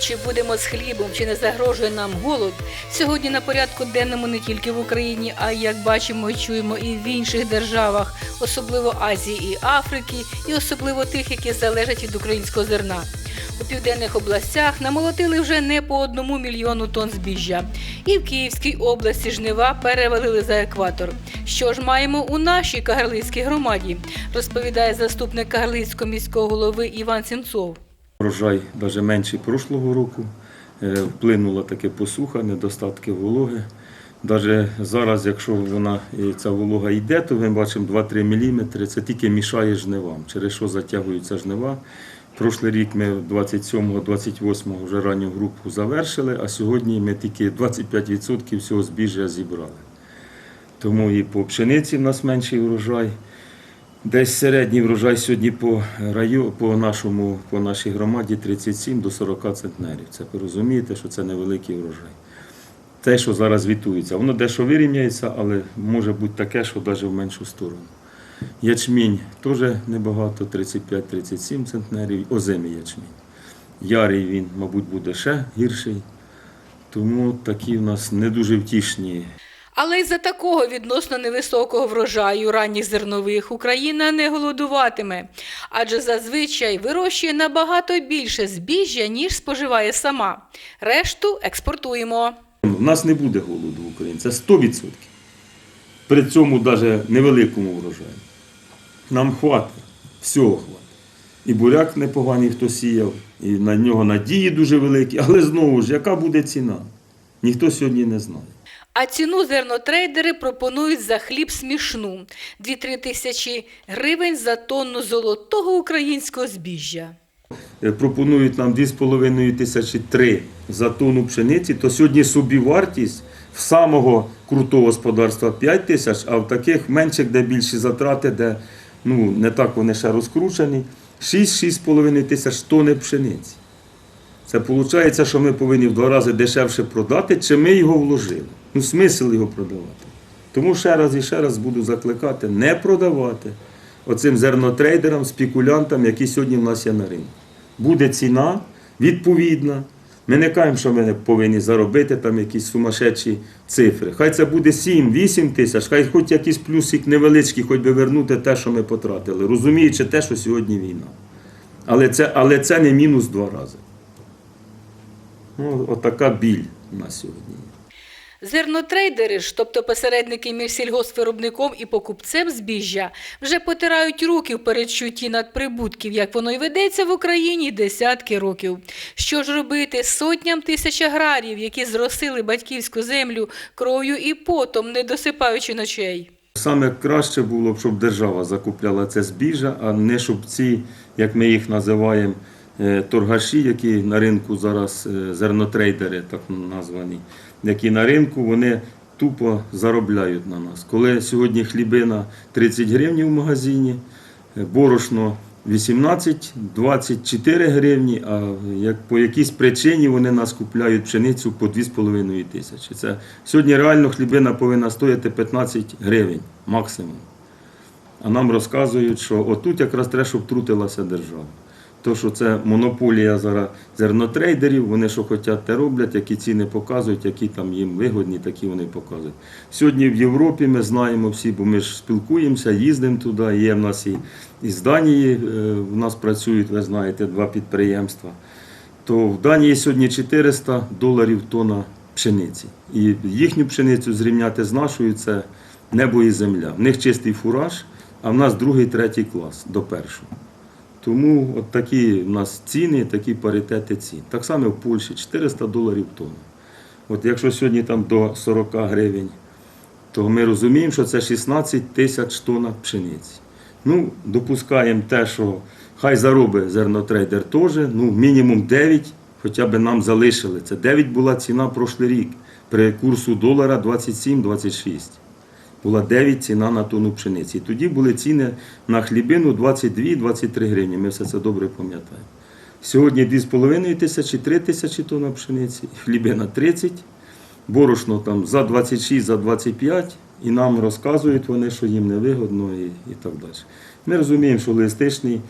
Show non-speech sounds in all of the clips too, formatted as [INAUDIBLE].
Чи будемо з хлібом, чи не загрожує нам голод, сьогодні на порядку денному не тільки в Україні, а як бачимо і чуємо і в інших державах, особливо Азії і Африки, і особливо тих, які залежать від українського зерна. У південних областях намолотили вже не по одному мільйону тонн збіжжя. І в Київській області жнива перевалили за екватор. Що ж маємо у нашій Кагарлицькій громаді, розповідає заступник Кагарлицького міського голови Іван Сімцов. Врожай навіть менший прошлого року. Е, Вплинула таке посуха, недостатки вологи. Навіть зараз, якщо вона ця волога йде, то ми бачимо 2-3 мм, це тільки мішає жнивам, через що затягуються жнива. Прошлий рік ми 27-28 вже ранню групу завершили, а сьогодні ми тільки 25% всього збіжжя зібрали. Тому і по пшениці в нас менший врожай. Десь середній врожай сьогодні по раю, по нашому, по нашій громаді 37 до 40 центнерів. Це ви розумієте, що це невеликий врожай. Те, що зараз вітується, воно дещо вирівняється, але може бути таке, що навіть в меншу сторону. Ячмінь теж небагато, 35-37 центнерів, озимий ячмінь. Ярий він, мабуть, буде ще гірший. Тому такі в нас не дуже втішні Але й за такого відносно невисокого врожаю ранніх зернових Україна не голодуватиме, адже зазвичай вирощує набагато більше збіжжя, ніж споживає сама. Решту експортуємо. У нас не буде голоду в Україні, це 100%. При цьому навіть невеликому врожаю. Нам хватить, всього хватить. І буряк непоганий, хто сіяв, і на нього надії дуже великі, але знову ж, яка буде ціна? Ніхто сьогодні не знає. А ціну зернотрейдери пропонують за хліб смішну 2-3 тисячі гривень за тонну золотого українського збіжжя. Е, Пропонують нам 2,5 тисячі три за тонну пшениці, то сьогодні собівартість в самого крутого господарства 5 тисяч, а в таких менших, де більші затрати, де ну, не так вони ще розкручені, 6-6,5 тисяч тонни пшениці. Це виходить, що ми повинні в два рази дешевше продати, чи ми його вложили. Ну, смисл його продавати. Тому ще раз і ще раз буду закликати не продавати оцим зернотрейдерам, спекулянтам, які сьогодні в нас є на ринку. Буде ціна відповідна. Ми не кажемо, що ми не повинні заробити там якісь сумасшедші цифри. Хай це буде 7-8 тисяч, хай хоч якийсь плюсик невеличкий, хоч би вернути те, що ми потратили, розуміючи те, що сьогодні війна. Але це, але це не мінус два рази. Ну, отака біль у нас сьогодні. Зернотрейдери ж, тобто посередники між сільгоспвиробником і покупцем збіжжя, вже потирають руки в передчутті надприбутків, як воно й ведеться в Україні десятки років. Що ж робити сотням тисяч аграріїв, які зросили батьківську землю кров'ю і потом, не досипаючи ночей? Саме краще було б, щоб держава закупляла це збіжжя, а не щоб ці, як ми їх називаємо, е, торгаші, які на ринку зараз е, зернотрейдери, так названі, які на ринку вони тупо заробляють на нас. Коли сьогодні хлібина 30 гривень в магазині, борошно 18-24 гривні, а як по якійсь причині вони нас купляють пшеницю по 2,5 тисячі. Це сьогодні реально хлібина повинна стояти 15 гривень максимум. А нам розказують, що отут якраз треба, щоб втрутилася держава. То, що це монополія зараз зернотрейдерів, вони що хочуть, те роблять, які ціни показують, які там їм вигодні, такі вони показують. Сьогодні в Європі ми знаємо всі, бо ми ж спілкуємося, їздимо туди. Є в нас і, і з Данії, е, в нас працюють, ви знаєте, два підприємства. То в Данії сьогодні 400 доларів тонна пшениці. І їхню пшеницю зрівняти з нашою це небо і земля. В них чистий фураж, а в нас другий, третій клас до першого. Тому от такі в нас ціни, такі паритети цін. Так само в Польщі 400 доларів тонна. От якщо сьогодні там до 40 гривень, то ми розуміємо, що це 16 тисяч тонн пшениці. Ну, допускаємо те, що хай заробить зернотрейдер теж, ну, мінімум 9, хоча б нам залишили. Це 9 була ціна прошлий рік при курсу долара 27-26 була 9 ціна на тонну пшениці. Тоді були ціни на хлібину 22-23 гривні. Ми все це добре пам'ятаємо. Сьогодні 2,5 тисячі, 3 тисячі тонн пшениці, хлібина 30, борошно там за 26, за 25, і нам розказують вони, що їм невигодно і, і так далі. Ми розуміємо, що логістичні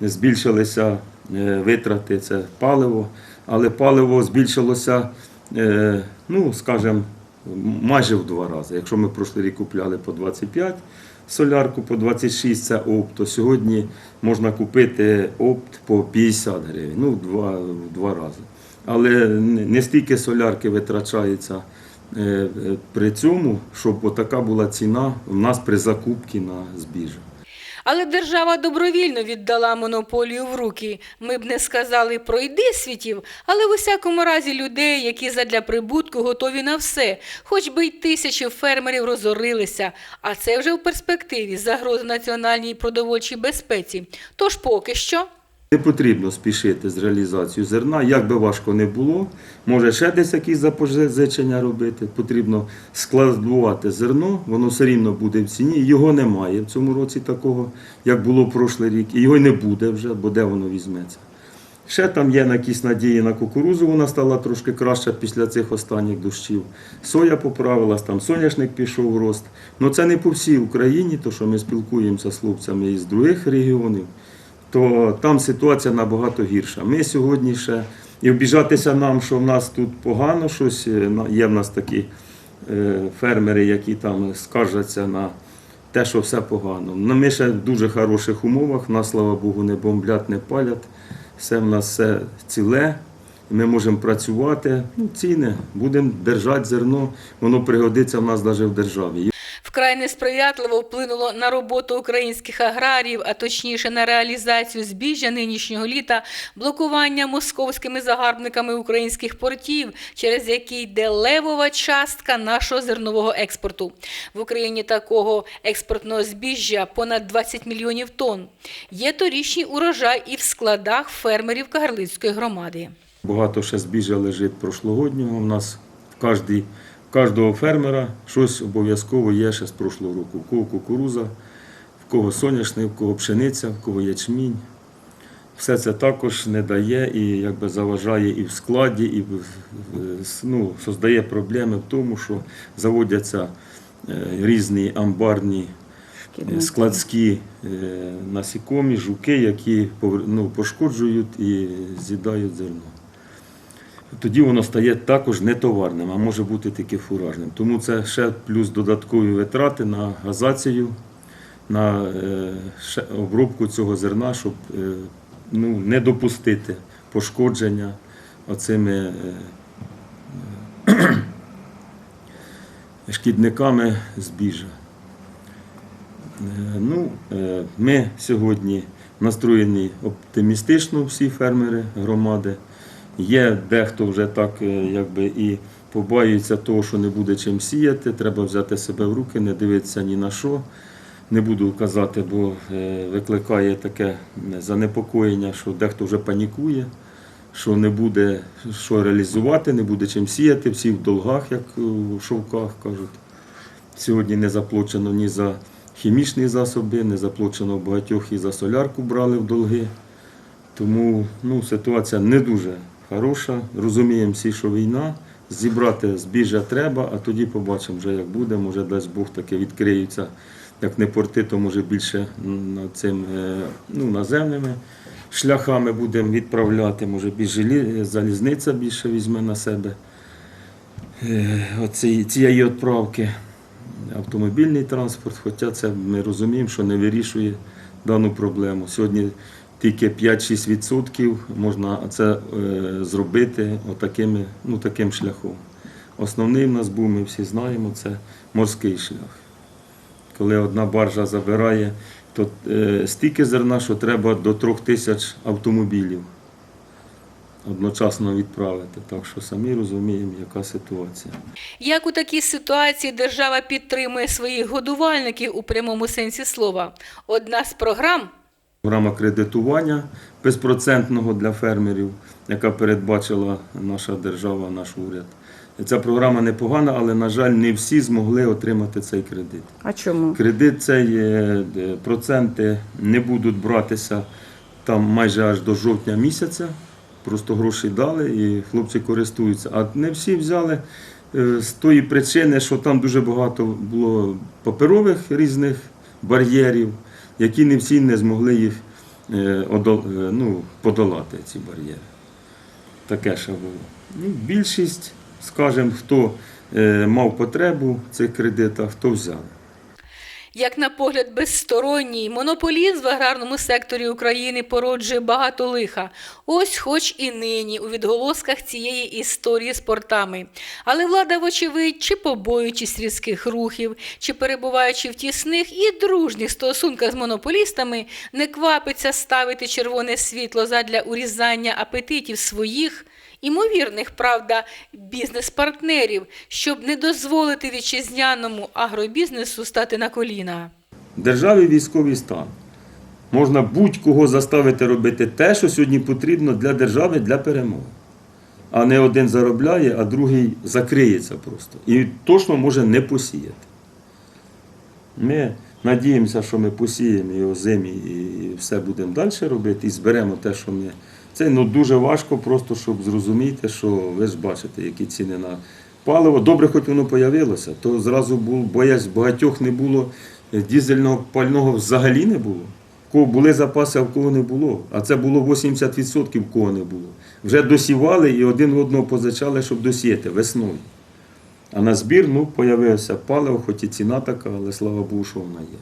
збільшилися е, витрати це паливо, але паливо збільшилося, е, ну, скажімо, майже в два рази. Якщо ми прошлий рік купляли по 25 солярку, по 26 це опт, то сьогодні можна купити опт по 50 гривень, ну, в два, в два рази. Але не стільки солярки витрачається е, е, при цьому, щоб така була ціна в нас при закупці на збіжжя. Але держава добровільно віддала монополію в руки. Ми б не сказали пройди світів, але в усякому разі людей, які задля прибутку готові на все, хоч би й тисячі фермерів розорилися. А це вже в перспективі загроза національній продовольчій безпеці. Тож поки що. Не потрібно спішити з реалізацією зерна, як би важко не було. Може ще десь якісь запозичення робити. Потрібно складувати зерно, воно все рівно буде в ціні. Його немає в цьому році такого, як було прошлий рік. І його не буде вже, бо де воно візьметься. Ще там є якісь надії на кукурузу, вона стала трошки краща після цих останніх дощів. Соя поправилась, там соняшник пішов в рост. Ну це не по всій Україні, то що ми спілкуємося з хлопцями із других регіонів то там ситуація набагато гірша. Ми сьогодні ще і обіжатися нам, що в нас тут погано щось. е, Є в нас такі е, фермери, які там скаржаться на те, що все погано. Ну, Ми ще в дуже хороших умовах, нас, слава Богу, не бомблять, не палять. Все в нас все ціле. Ми можемо працювати. Ну, ціни, будемо держати зерно, воно пригодиться в нас навіть в державі. Вкрай несприятливо вплинуло на роботу українських аграріїв, а точніше на реалізацію збіжжя нинішнього літа, блокування московськими загарбниками українських портів, через які йде левова частка нашого зернового експорту. В Україні такого експортного збіжжя понад 20 мільйонів тонн. Є торічний урожай і в складах фермерів Кагарлицької громади. Багато ще збіжжя лежить прошлогоднього. У нас в кожній, кожного фермера щось обов'язково є ще з прошлого року. В кого кукуруза, в кого соняшник, в кого пшениця, в кого ячмінь. Все це також не дає і якби заважає і в складі, і ну, создає проблеми в тому, що заводяться е, різні амбарні е, складські е, насікомі, жуки, які ну, пошкоджують і з'їдають зерно. Тоді воно стає також нетоварним, а може бути тільки фуражним. Тому це ще плюс додаткові витрати на газацію, на е, обробку цього зерна, щоб е, ну, не допустити пошкодження оцими е, [CLEARS THROAT] шкідниками збіжжя. Е, Ну, ми сьогодні настроєні оптимістично, всі фермери громади. Є дехто вже так е, якби і побаюється того, що не буде чим сіяти. Треба взяти себе в руки, не дивитися ні на що. Не буду казати, бо е, викликає таке занепокоєння, що дехто вже панікує, що не буде що реалізувати, не буде чим сіяти, всі в долгах, як у шовках кажуть. Сьогодні не заплачено ні за хімічні засоби, не заплачено багатьох і за солярку брали в долги. Тому ну, ситуація не дуже хороша. Розуміємо всі, що війна. Зібрати збіжжя треба, а тоді побачимо, вже як буде. Може, дасть Бог таки відкриються, як не порти, то може більше цим е, ну, наземними шляхами будемо відправляти. Може, більш залізниця більше візьме на себе е, оці- цієї відправки автомобільний транспорт, хоча це ми розуміємо, що не вирішує дану проблему. Сьогодні тільки 5-6% можна це е, зробити отакими, ну, таким шляхом. Основний в нас був, ми всі знаємо, це морський шлях. Коли одна баржа забирає, то е, стільки зерна, що треба до трьох тисяч автомобілів одночасно відправити. Так що самі розуміємо, яка ситуація. Як у такій ситуації держава підтримує своїх годувальників у прямому сенсі слова? Одна з програм Програма кредитування безпроцентного для фермерів, яка передбачила наша держава, наш уряд. Ця програма непогана, але, на жаль, не всі змогли отримати цей кредит. А чому? Кредит цей е, проценти не будуть братися там майже аж до жовтня місяця. Просто гроші дали і хлопці користуються. А не всі взяли е, з тої причини, що там дуже багато було паперових різних бар'єрів, які не всі не змогли їх е, е, ну, подолати ці бар'єри. Таке ще було. Ну, більшість, скажімо, хто е, мав потребу в цих кредитах, хто взяв. Як на погляд безсторонній, монополізм в аграрному секторі України породжує багато лиха. Ось хоч і нині у відголосках цієї історії з портами. Але влада, вочевидь, чи побоюючись різких рухів, чи перебуваючи в тісних і дружніх стосунках з монополістами, не квапиться ставити червоне світло задля урізання апетитів своїх. Імовірних, правда, бізнес-партнерів, щоб не дозволити вітчизняному агробізнесу стати на коліна. Державі військовий стан. Можна будь-кого заставити робити те, що сьогодні потрібно для держави для перемоги. А не один заробляє, а другий закриється просто. І точно може не посіяти. Ми надіємося, що ми посіємо його зимі і все будемо далі робити, і зберемо те, що ми. Це ну, дуже важко, просто щоб зрозуміти, що ви ж бачите, які ціни на паливо. Добре, хоч воно появилося, то зразу було, боясь, багатьох не було е, дізельного пального взагалі не було. Кого були запаси, а в кого не було. А це було 80% в кого не було. Вже досівали і один одного позичали, щоб досіяти весною. А на збір ну, появилося паливо, хоч і ціна така, але слава Богу, що вона є.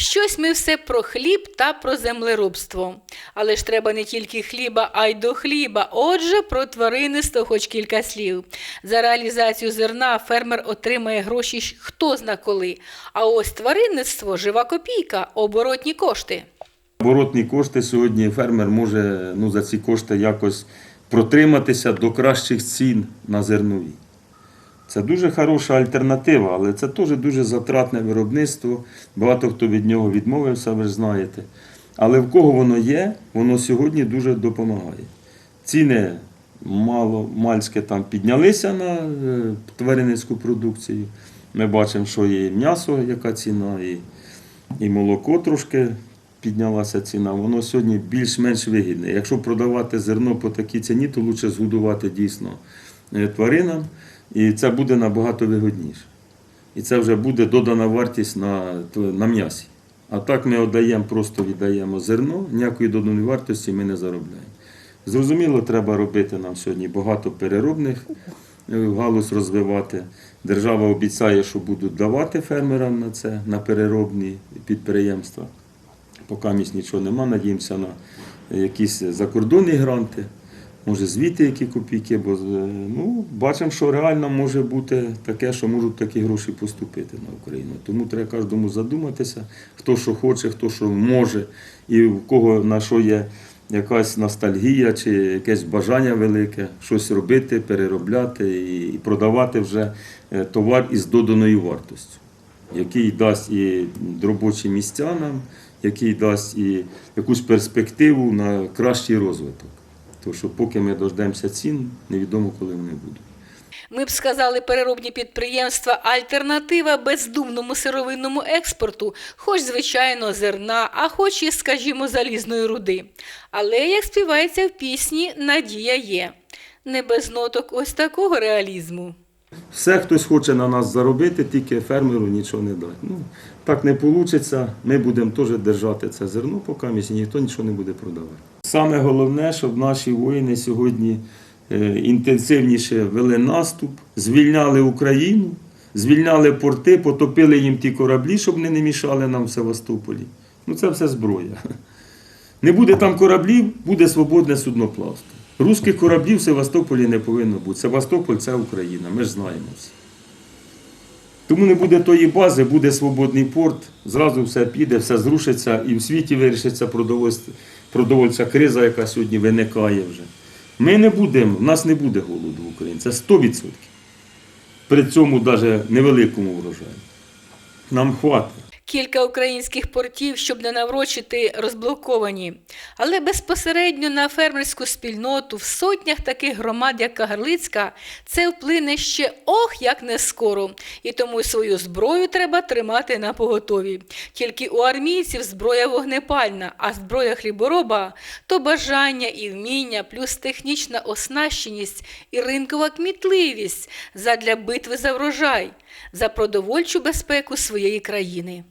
Щось ми все про хліб та про землеробство. Але ж треба не тільки хліба, а й до хліба. Отже, про тваринництво хоч кілька слів. За реалізацію зерна фермер отримає гроші хто зна коли. А ось тваринництво жива копійка, оборотні кошти. Оборотні кошти сьогодні фермер може ну, за ці кошти якось протриматися до кращих цін на зернові. Це дуже хороша альтернатива, але це теж дуже затратне виробництво. Багато хто від нього відмовився, ви ж знаєте. Але в кого воно є, воно сьогодні дуже допомагає. Ціни мало мальське там піднялися на е, тваринницьку продукцію. Ми бачимо, що є і м'ясо, яка ціна, і, і молоко трошки піднялася ціна. Воно сьогодні більш-менш вигідне. Якщо продавати зерно по такій ціні, то краще згодувати дійсно е, тваринам, і це буде набагато вигідніше. І це вже буде додана вартість на, на м'ясі. А так ми віддаємо, просто віддаємо зерно, ніякої доданої вартості ми не заробляємо. Зрозуміло, треба робити нам сьогодні багато переробних е, галузь розвивати. Держава обіцяє, що будуть давати фермерам на це, на переробні підприємства. Поки місць нічого нема, надіємося на якісь закордонні гранти, може звідти які копійки, бо е, ну, бачимо, що реально може бути таке, що можуть такі гроші поступити на Україну. Тому треба кожному задуматися, хто що хоче, хто що може, і в кого на що є якась ностальгія чи якесь бажання велике, щось робити, переробляти і продавати вже е, товар із доданою вартостю який дасть і робочі місця нам, який дасть і якусь перспективу на кращий розвиток. Тому що поки ми дождемося цін, невідомо, коли вони будуть. Ми б сказали, переробні підприємства альтернатива бездумному сировинному експорту, хоч, звичайно, зерна, а хоч і, скажімо, залізної руди. Але, як співається в пісні, надія є. Не без ноток ось такого реалізму. Все хтось хоче на нас заробити, тільки фермеру нічого не дати. Ну, так не вийде, ми будемо теж держати це зерно поки і ніхто нічого не буде продавати. Саме головне, щоб наші воїни сьогодні е, інтенсивніше вели наступ, звільняли Україну, звільняли порти, потопили їм ті кораблі, щоб вони не мішали нам в Севастополі. Ну це все зброя. Не буде там кораблів, буде свободне судноплавство. Руських кораблів в Севастополі не повинно бути. Севастополь це Україна, ми ж знаємо. Тому не буде тої бази, буде свободний порт, зразу все піде, все зрушиться і в світі вирішиться продовольця криза, яка сьогодні виникає вже. Ми не будемо, в нас не буде голоду в Україні, це 100%. При цьому навіть невеликому врожаю. Нам хватить. Кілька українських портів, щоб не наврочити, розблоковані. Але безпосередньо на фермерську спільноту в сотнях таких громад, як Кагарлицька, це вплине ще ох, як не скоро. І тому свою зброю треба тримати на поготові. Тільки у армійців зброя вогнепальна, а зброя хлібороба то бажання і вміння, плюс технічна оснащеність і ринкова кмітливість задля битви за врожай, за продовольчу безпеку своєї країни.